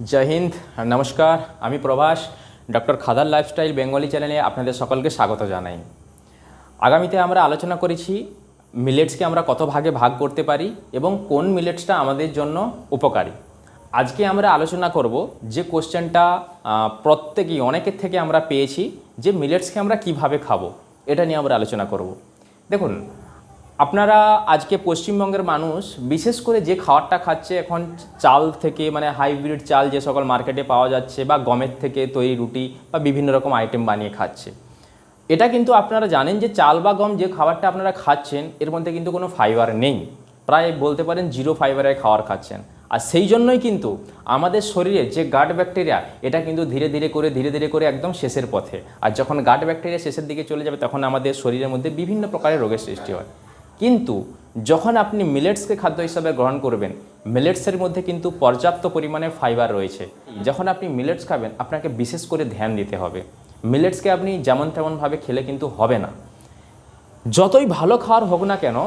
জয় হিন্দ, নমস্কার, আমি Prabhas, doctor Khadar lifestyle Bengali চ্যানেলে আপনাদের সকলকে স্বাগত জানাই। আগামীতে আমরা আলোচনা করেছি মিলেটসকে আমরা কত ভাগে ভাগ করতে পারি এবং কোন মিলেটসটা আমাদের জন্য উপকারী। আজকে আমরা আলোচনা করব যে কোশ্চেনটা প্রত্যেকেই, অনেকের থেকে আমরা পেয়েছি যে মিলেটসকে আমরা কীভাবে খাব, এটা নিয়ে আমরা আলোচনা করব। দেখুন আপনারা আজকে পশ্চিমবঙ্গের মানুষ, বিশেষ করে যে খাবারটা খাচ্ছে, এখন চাল থেকে মানে হাইব্রিড চাল যে সকল মার্কেটে পাওয়া যাচ্ছে বা গমের থেকে তৈরি রুটি বা বিভিন্ন রকম আইটেম বানিয়ে খাচ্ছে। এটা কিন্তু আপনারা জানেন যে চাল বা গম যে খাবারটা আপনারা খাচ্ছেন, এর মধ্যে কিন্তু কোনো ফাইবার নেই। প্রায় বলতে পারেন জিরো ফাইবারের খাবার খাচ্ছেন। আর সেই জন্যই কিন্তু আমাদের শরীরে যে গাট ব্যাকটেরিয়া, এটা কিন্তু ধীরে ধীরে করে, ধীরে ধীরে করে একদম শেষের পথে। আর যখন গাট ব্যাকটেরিয়া শেষের দিকে চলে যাবে, তখন আমাদের শরীরের মধ্যে বিভিন্ন প্রকারের রোগের সৃষ্টি হয়। কিন্তু যখন আপনি মিলেটসকে খাদ্য হিসাবে গ্রহণ করবেন, মিলেটসের মধ্যে কিন্তু পর্যাপ্ত পরিমাণে ফাইবার রয়েছে। যখন আপনি মিলেটস খাবেন, আপনাকে বিশেষ করে ধ্যান দিতে হবে। মিলেটসকে আপনি যেমন তেমনভাবে খেলে কিন্তু হবে না। যতই ভালো খাওয়ার হোক না কেন,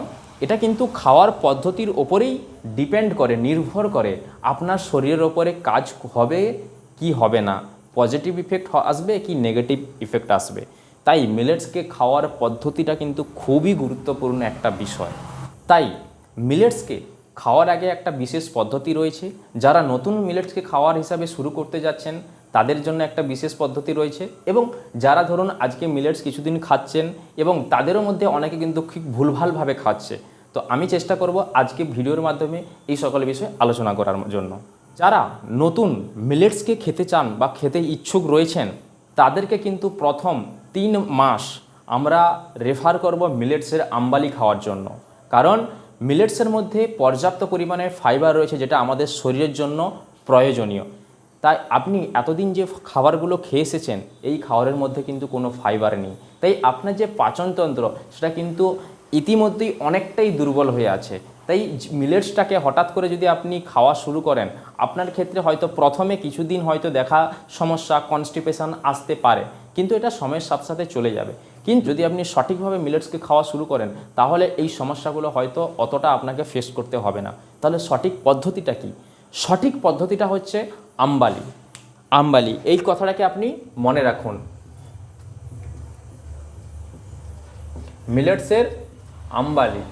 এটা কিন্তু খাওয়ার পদ্ধতির ওপরেই ডিপেন্ড করে, নির্ভর করে আপনার শরীরের ওপরে কাজ হবে কি হবে না। পজিটিভ ইফেক্ট আসবে কি নেগেটিভ ইফেক্ট আসবে। তাই মিলেটসকে খাওয়ার পদ্ধতিটা কিন্তু খুবই গুরুত্বপূর্ণ একটা বিষয়। তাই মিলেটসকে খাওয়ার আগে একটা বিশেষ পদ্ধতি রয়েছে। যারা নতুন মিলেটসকে খাওয়ার হিসাবে শুরু করতে যাচ্ছেন, তাদের জন্য একটা বিশেষ পদ্ধতি রয়েছে এবং যারা ধরুন আজকে মিলেটস কিছুদিন খাচ্ছেন এবং তাদেরও মধ্যে অনেকে কিন্তু খুব ভুলভালভাবে খাচ্ছে, তো আমি চেষ্টা করব আজকে ভিডিওর মাধ্যমে এই সকল বিষয়ে আলোচনা করার জন্য। যারা নতুন মিলেটসকে খেতে চান বা খেতে ইচ্ছুক রয়েছেন, তাদেরকে কিন্তু প্রথম তিন মাস আমরা রেফার করব মিলেটসের আম্বালি খাওয়ার জন্য। কারণ মিলেটসের মধ্যে পর্যাপ্ত পরিমাণে ফাইবার রয়েছে যেটা আমাদের শরীরের জন্য প্রয়োজনীয়। তাই আপনি এতদিন যে খাবারগুলো খেয়ে এসেছেন, এই খাবারের মধ্যে কিন্তু কোনো ফাইবার নেই। তাই আপনার যে পাচনতন্ত্র, সেটা কিন্তু ইতিমধ্যেই অনেকটাই দুর্বল হয়ে আছে। তাই মিলেটসটাকে হঠাৎ করে যদি আপনি খাওয়া শুরু করেন, আপনার ক্ষেত্রে হয়তো প্রথমে কিছুদিন হয়তো দেখা সমস্যা কনস্টিপেশন আসতে পারে। কিন্তু এটা সময়ের সাথে সাথে চলে যাবে। কিন্তু যদি আপনি সঠিকভাবে মিলেটসকে খাওয়া শুরু করেন, তাহলে এই সমস্যাগুলো হয়তো অতটা আপনাকে ফেস করতে হবে না। তাহলে সঠিক পদ্ধতিটা কি? সঠিক পদ্ধতিটা হচ্ছে আম্বালি। আম্বালি, এই কথাটাকে আপনি মনে রাখুন। মিলেটসের আম্বালি।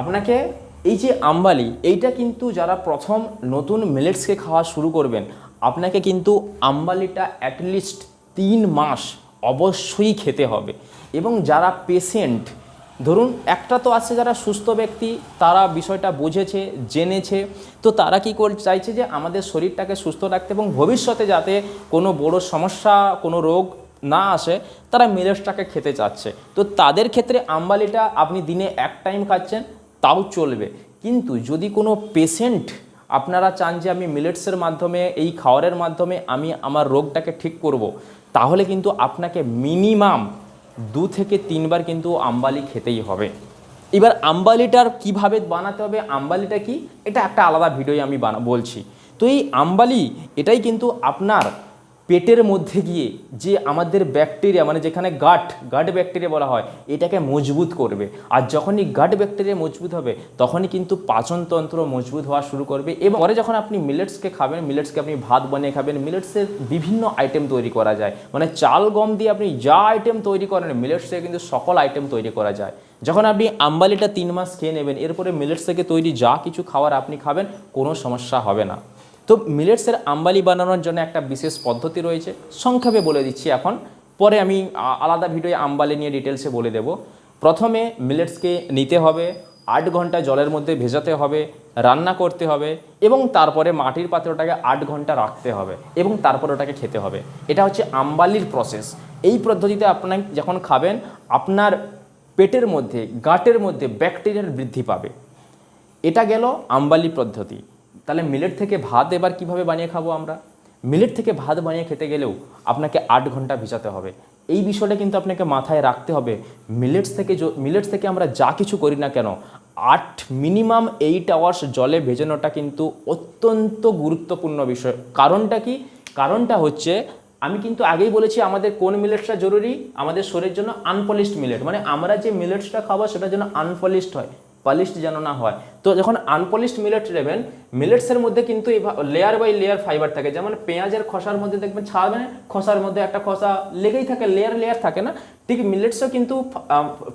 আপনাকে এই যে আম্বালি, এইটা কিন্তু যারা প্রথম নতুন মিলেটসকে খাওয়া শুরু করবেন, আপনাকে কিন্তু আম্বালিটা অ্যাটলিস্ট তিন মাস অবশ্যই খেতে হবে। এবং যারা পেশেন্ট ধরুন একটা তো আছে যারা সুস্থ ব্যক্তি, তারা বিষয়টা বুঝেছে, জেনেছে, তো তারা কি চাইছে যে আমাদের শরীরটাকে সুস্থ রাখতে এবং ভবিষ্যতে যাতে কোনো বড় সমস্যা, কোনো রোগ না আসে, তারা মিলেটসটাকে খেতে চাচ্ছে। তো তাদের ক্ষেত্রে আম্বালিটা আপনি দিনে এক টাইম খাচ্ছেন, তাও চলবে। কিন্তু যদি কোনো পেশেন্ট আপনারা চান যে আমি মিলেটসের মাধ্যমে, এই খাওয়ারের মাধ্যমে আমি আমার রোগটাকে ঠিক করব। তাহলে কিন্তু আপনাকে মিনিমাম দু থেকে তিনবার কিন্তু আম্বালি খেতেই হবে। এবার আম্বালিটার কীভাবে বানাতে হবে, আম্বালিটা কি? এটা একটা আলাদা ভিডিও আমি বানা, বলছি। তো এই আম্বালি, এটাই কিন্তু আপনার পেটের মধ্যে গিয়ে যে আমাদের ব্যাকটেরিয়া মানে যেখানে গাট গাট ব্যাকটেরিয়া বলা হয়, এটাকে মজবুত করবে। আর যখনই গাট ব্যাকটেরিয়া মজবুত হবে, তখনই কিন্তু পাচনতন্ত্র মজবুত হওয়া শুরু করবে এবং পরে যখন আপনি মিলেটসকে খাবেন মিলেটসকে আপনি ভাত বানিয়ে খাবেন মিলেটসের বিভিন্ন আইটেম তৈরি করা যায়। মানে চাল, গম দিয়ে আপনি যা আইটেম তৈরি করেন মিলেটস থেকে কিন্তু সকল আইটেম তৈরি করা যায়। যখন আপনি আম্বালিটা তিন মাস খেয়ে নেবেন, এরপরে মিলেটস থেকে তৈরি যা কিছু খাবার আপনি খাবেন, কোনো সমস্যা হবে না। তো মিলেটসের আম্বালি বানানোর জন্য একটা বিশেষ পদ্ধতি রয়েছে। সংক্ষেপে বলে দিচ্ছি এখন। পরে আমি আলাদা ভিডিওয়ে আম্বালি নিয়ে ডিটেলসে বলে দেব। প্রথমে মিলেটসকে নিতে হবে, আট ঘণ্টা জলের মধ্যে ভেজাতে হবে, রান্না করতে হবে এবং তারপরে মাটির পাত্রে ওটাকে আট ঘণ্টা রাখতে হবে এবং তারপরে ওটাকে খেতে হবে। এটা হচ্ছে আম্বালির প্রসেস এই পদ্ধতিতে আপনার যখন খাবেন, আপনার পেটের মধ্যে, গাটের মধ্যে ব্যাকটেরিয়ার বৃদ্ধি পাবে। এটা গেল আম্বালি পদ্ধতি। তাহলে মিলেট থেকে ভাত এবার কীভাবে বানিয়ে খাব আমরা? মিলেট থেকে ভাত বানিয়ে খেতে গেলেও আপনাকে আট ঘণ্টা ভিজাতে হবে। এই বিষয়টা কিন্তু আপনাকে মাথায় রাখতে হবে। মিলেটস থেকে মিলেটস থেকে আমরা যা কিছু করি না কেন, আট মিনিমাম এইট আওয়ার্স জলে ভেজানোটা কিন্তু অত্যন্ত গুরুত্বপূর্ণ বিষয়। কারণটা কি? কারণটা হচ্ছে, আমি কিন্তু আগেই বলেছি আমাদের কোন মিলেটসটা জরুরি? আমাদের শরীরের জন্য আনপলিশড মিলেট মানে আমরা যে মিলেটসটা খাব সেটা যেন আনপলিশড হয়। পলিশড যেন না হয়। তো যখন আনপলিশড মিলেট নেবেন মিলেটসের মধ্যে কিন্তু লেয়ার বাই লেয়ার ফাইবার থাকে। যেমন পেঁয়াজের খসার মধ্যে দেখবেন ছাড়বেন, খসার মধ্যে একটা খসা লেগেই থাকে লেয়ার লেয়ার থাকে না? ঠিক মিলেটসও কিন্তু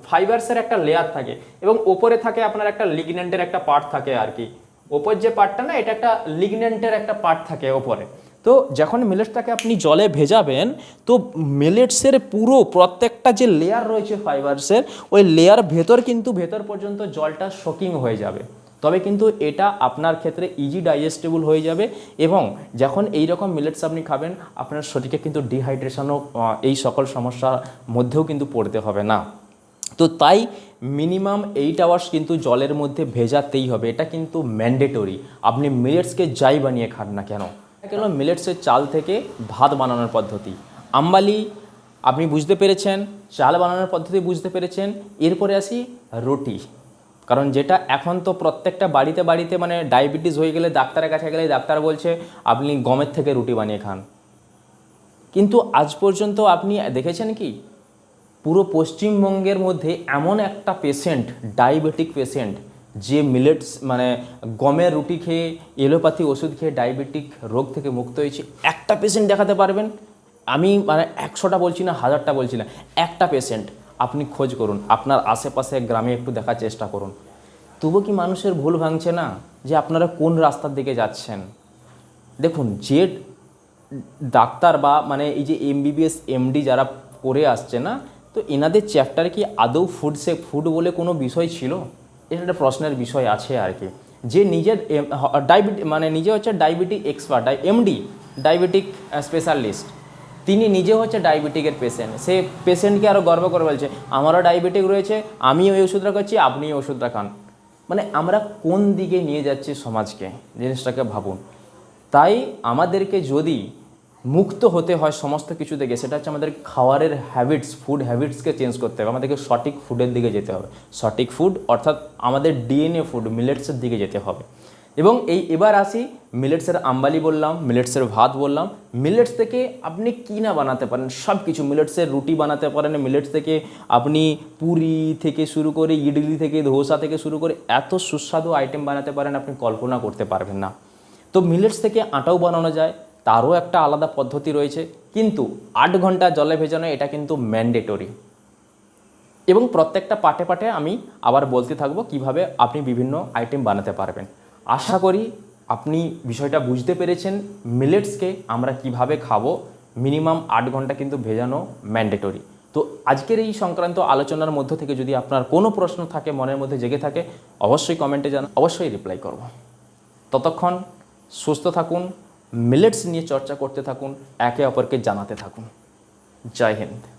ফাইবারসের একটা লেয়ার থাকে। এবং ওপরে থাকে আপনার একটা লিগনেন্টের একটা পার্ট থাকে আর কি। ওপর যে পার্টটা না, এটা একটা লিগনেন্টের একটা পার্ট থাকে ওপরে। তো যখন মিলেটসটাকে আপনি জলে ভেজাবেন, তো মিলেটসের পুরো প্রত্যেকটা যে লেয়ার রয়েছে ফাইবারসের ওই লেয়ার ভেতর কিন্তু ভেতর পর্যন্ত জলটা শোকিং হয়ে যাবে। তবে কিন্তু এটা আপনার ক্ষেত্রে ইজি ডাইজেস্টেবল হয়ে যাবে এবং যখন এই রকম মিলেটস আপনি খাবেন, আপনার শরীরকে কিন্তু ডিহাইড্রেশনও এই সকল সমস্যার মধ্যেও কিন্তু পড়তে হবে না। তো তাই মিনিমাম এইট আওয়ার্স কিন্তু জলের মধ্যে ভেজাতেই হবে। এটা কিন্তু ম্যান্ডেটরি আপনি মিলেটসকে যাই বানিয়ে খান না কেন। কেন মিলেটসের চাল থেকে ভাত বানানোর পদ্ধতি? আম্বালি, আপনি বুঝতে পেরেছেন, চাল বানানোর পদ্ধতি বুঝতে পেরেছেন, এরপরে আসি রুটি। কারণ যেটা এখন তো প্রত্যেকটা বাড়িতে বাড়িতে মানে ডায়াবেটিস হয়ে গেলে ডাক্তারের কাছে গেলে ডাক্তার বলছে, আপনি গমের থেকে রুটি বানিয়ে খান। কিন্তু আজ পর্যন্ত আপনি দেখেছেন কি? পুরো পশ্চিমবঙ্গের মধ্যে এমন একটা পেশেন্ট ডায়াবেটিক পেশেন্ট যে মিলেটস মানে গমের রুটি খেয়ে এলোপ্যাথি ওষুধ খেয়ে ডায়াবেটিক রোগ থেকে মুক্ত হয়েছে, একটা পেশেন্ট দেখাতে পারবেন। আমি মানে একশোটা বলছি না, হাজারটা বলছি না, একটা পেশেন্ট আপনি খোঁজ করুন, আপনার আশেপাশে গ্রামে একটু দেখার চেষ্টা করুন। তবু কি মানুষের ভুল ভাঙছে না যে আপনারা কোন রাস্তার দিকে যাচ্ছেন? দেখুন, যে ডাক্তার বা মানে এই যে এমবিবিএস এমডি যারা করে আসছে না, তো এনাদের চ্যাপ্টারে কি আদৌ ফুড সে ফুড বলে কোনো বিষয় ছিল? এটা একটা প্রশ্নের বিষয় আছে আর কি। যে নিজের ডায়াবেটি মানে নিজে হচ্ছে diabetic expert MD, diabetic specialist. তিনি নিজে হচ্ছে ডায়াবেটিকের পেশেন্ট সে পেশেন্টকে আরও গর্ব করে বলছে, আমারও ডায়াবেটিক রয়েছে আমি ওই ওষুধটা খাচ্ছি আপনি ওই ওষুধটা খান। মানে আমরা কোন দিকে নিয়ে যাচ্ছি সমাজকে, জিনিসটাকে ভাবুন। তাই আমাদেরকে যদি মুক্ত হতে হয় সমস্ত কিছু থেকে সেটা হচ্ছে আমাদের খাওয়ারের হ্যাবিটস ফুড হ্যাবিটসকে চেঞ্জ করতে হবে। আমাদেরকে সঠিক ফুডের দিকে যেতে হবে। সঠিক ফুড অর্থাৎ আমাদের ডিএনএ ফুড মিলেটসের দিকে যেতে হবে। এবং এই এবার আসি মিলেটসের আম্বালি বললাম মিলেটসের ভাত বললাম। মিলেটস থেকে আপনি কী না বানাতে পারেন সব কিছু মিলেটসের রুটি বানাতে পারেন মিলেটস থেকে আপনি পুরি থেকে শুরু করে ইডলি থেকে, ধোসা থেকে শুরু করে এত সুস্বাদু আইটেম বানাতে পারেন, আপনি কল্পনা করতে পারবেন না। তো মিলেটস থেকে আটাও বানানো যায় তারও একটা আলাদা পদ্ধতি রয়েছে। কিন্তু আট ঘণ্টা জলে ভেজানো এটা কিন্তু ম্যান্ডেটরি এবং প্রত্যেকটা পাটে পাটে আমি আবার বলতে থাকব কীভাবে আপনি বিভিন্ন আইটেম বানাতে পারবেন। আশা করি আপনি বিষয়টা বুঝতে পেরেছেন। মিলেটসকে আমরা কীভাবে খাব মিনিমাম আট ঘণ্টা কিন্তু ভেজানো ম্যান্ডেটরি তো আজকের এই সংক্রান্ত আলোচনার মধ্য থেকে যদি আপনার কোনো প্রশ্ন থাকে, মনের মধ্যে জেগে থাকে, অবশ্যই কমেন্টে জানান অবশ্যই রিপ্লাই করব। ততক্ষণ সুস্থ থাকুন মিলেটস নিয়ে চর্চা করতে থাকুন একে অপরকে জানাতে থাকুন। জয় হিন্দ।